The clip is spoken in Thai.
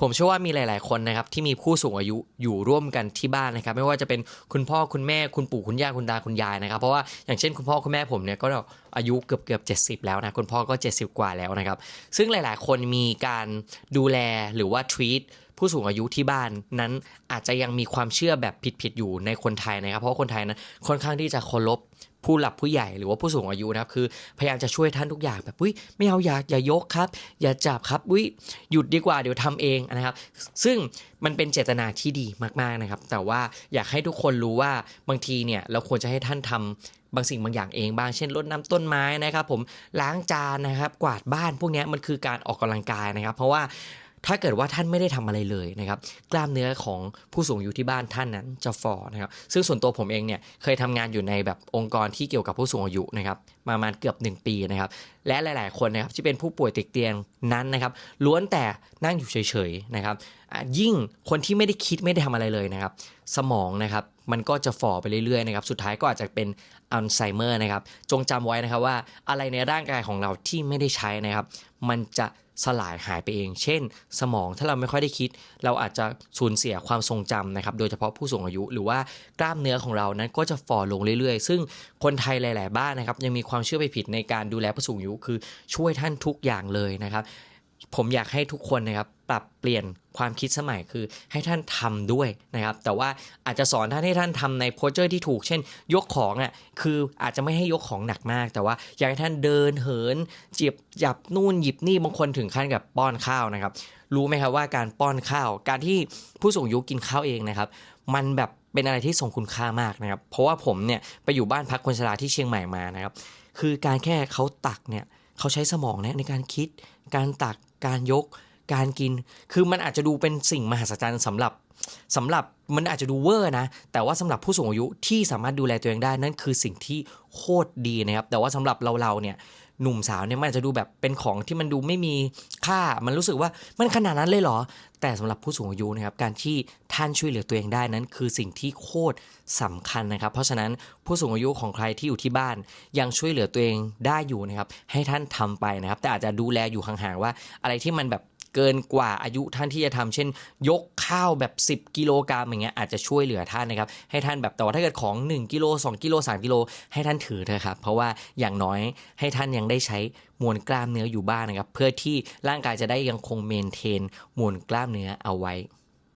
ผมเชื่อว่ามีหลาย ๆ คนนะครับที่มีผู้สูงอายุอยู่ร่วมกันที่บ้านนะครับ ไม่ว่าจะเป็นคุณพ่อคุณแม่คุณปู่คุณย่าคุณตาคุณยายนะครับ เพราะว่าอย่างเช่นคุณพ่อคุณแม่ผมเนี่ยก็อายุเกือบเกือบเจ็ดแล้วนะคุณพ่อก็ 70 กว่าแล้วนะครับ ซึ่งหลาย ๆ คนมีการดูแลหรือว่าทวีต ผู้สูงอายุที่บ้านนั้นอาจจะยังมีความเชื่อแบบผิดๆอยู่ในคนไทยนะครับ เพราะคนไทยนั้นค่อนข้างที่จะเคารพผู้หลักผู้ใหญ่หรือว่าผู้สูงอายุนะครับคือพยายามจะช่วยท่านทุกอย่างแบบอุ้ยไม่เอาอย่าอย่ายกครับ อย่าจับครับอุ้ยหยุดดีกว่าเดี๋ยวทำเองนะครับ ซึ่งมันเป็นเจตนาที่ดีมากๆนะครับ แต่ว่าอยากให้ทุกคนรู้ว่าบางทีเนี่ยเราควรจะให้ท่านทำบางสิ่งบางอย่างเองบ้างเช่นรดน้ำต้นไม้นะครับ ผมล้างจานนะครับ กวาดบ้านพวกนี้มันคือการออกกำลังกายนะครับ เพราะว่า ถ้าเกิดว่าท่านไม่ได้ทำอะไรเลยนะครับกล้ามเนื้อของผู้สูงอายุที่บ้านท่านนั้นจะฝ่อนะครับซึ่งส่วนตัวผมเองเนี่ยเคยทำงานอยู่ในแบบองค์กรที่เกี่ยวกับผู้สูงอายุนะครับมาประมาณเกือบ 1 ปีนะครับและหลาย ๆ คนนะครับที่เป็นผู้ป่วยติดเตียงนั้นนะครับล้วนแต่นั่งอยู่เฉย ๆ นะครับยิ่งคนที่ไม่ได้คิดไม่ได้ทำอะไรเลยนะครับ สมองนะครับมันก็จะฝ่อไปเรื่อยๆนะครับ สุดท้ายก็อาจจะเป็นอัลไซเมอร์นะครับ จงจำไว้นะครับว่าอะไรในร่างกายของเราที่ไม่ได้ใช้นะครับ มันจะ สลายหายไปเอง เช่น สมองถ้าเราไม่ค่อยได้คิด เราอาจจะสูญเสียความทรงจำนะครับ โดยเฉพาะผู้สูงอายุ หรือว่ากล้ามเนื้อของเรานั้นก็จะฝ่อลงเรื่อยๆ ซึ่งคนไทยหลาย ๆ บ้านนะครับยังมีความเชื่อไปผิดในการดูแลผู้สูงอายุคือช่วยท่านทุกอย่างเลยนะครับ ผมอยากให้ทุกคนนะครับปรับเปลี่ยนความคิดสมัยคือให้ท่านทำด้วยนะครับ แต่ว่าอาจจะสอนท่านให้ท่านทำในโพสเจอร์ที่ถูก เช่น ยกของอะคืออาจจะไม่ให้ยกของหนักมาก แต่ว่าอยากให้ท่านเดินเหินจีบจับนู่นหยิบนี่บางคนถึงขั้นกับป้อนข้าวนะครับ รู้ไหมครับว่าการป้อนข้าว การที่ผู้สูงอายุกินข้าวเองนะครับ มันแบบเป็นอะไรที่ทรงคุณค่ามากนะครับ เพราะว่าผมเนี่ยไปอยู่บ้านพักคนชราที่เชียงใหม่มานะครับ คือการแค่เขาตักเนี่ยเขาใช้สมองเนี่ยในการคิดการตัก การยก การกิน คือมันอาจจะดูเป็นสิ่งมหัศจรรย์สำหรับสำหรับมันอาจจะดูเวอร์นะ แต่ว่าสำหรับผู้สูงอายุที่สามารถดูแลตัวเองได้นั่นคือสิ่งที่โคตรดีนะครับ แต่ว่าสำหรับเราเราเนี่ย หนุ่มสาวเนี่ยมันอาจจะดูแบบเป็นของที่มันดูไม่มีค่า มันรู้สึกว่ามันขนาดนั้นเลยเหรอ แต่สำหรับผู้สูงอายุนะครับ การที่ท่านช่วยเหลือตัวเองได้นั้น คือสิ่งที่โคตรสำคัญนะครับ เพราะฉะนั้นผู้สูงอายุของใครที่อยู่ที่บ้าน ยังช่วยเหลือตัวเองได้อยู่นะครับ ให้ท่านทำไปนะครับ แต่อาจจะดูแลอยู่ห่างๆว่า อะไรที่มันแบบ เกินกว่าอายุท่านที่จะทำเช่น ยกข้าวแบบ 10 กิโลกรัมอย่างเงี้ยอาจจะช่วยเหลือท่านนะครับให้ท่านแบบแต่ว่าถ้าเกิดของ 1กิโล2กิโล3กิโลให้ท่านถือเถอะครับเพราะว่าอย่างน้อยให้ท่านยังได้ใช้มวลกล้ามเนื้ออยู่บ้างนะครับ เพื่อที่ร่างกายจะได้ยังคงเมนเทนมวลกล้ามเนื้อเอาไว้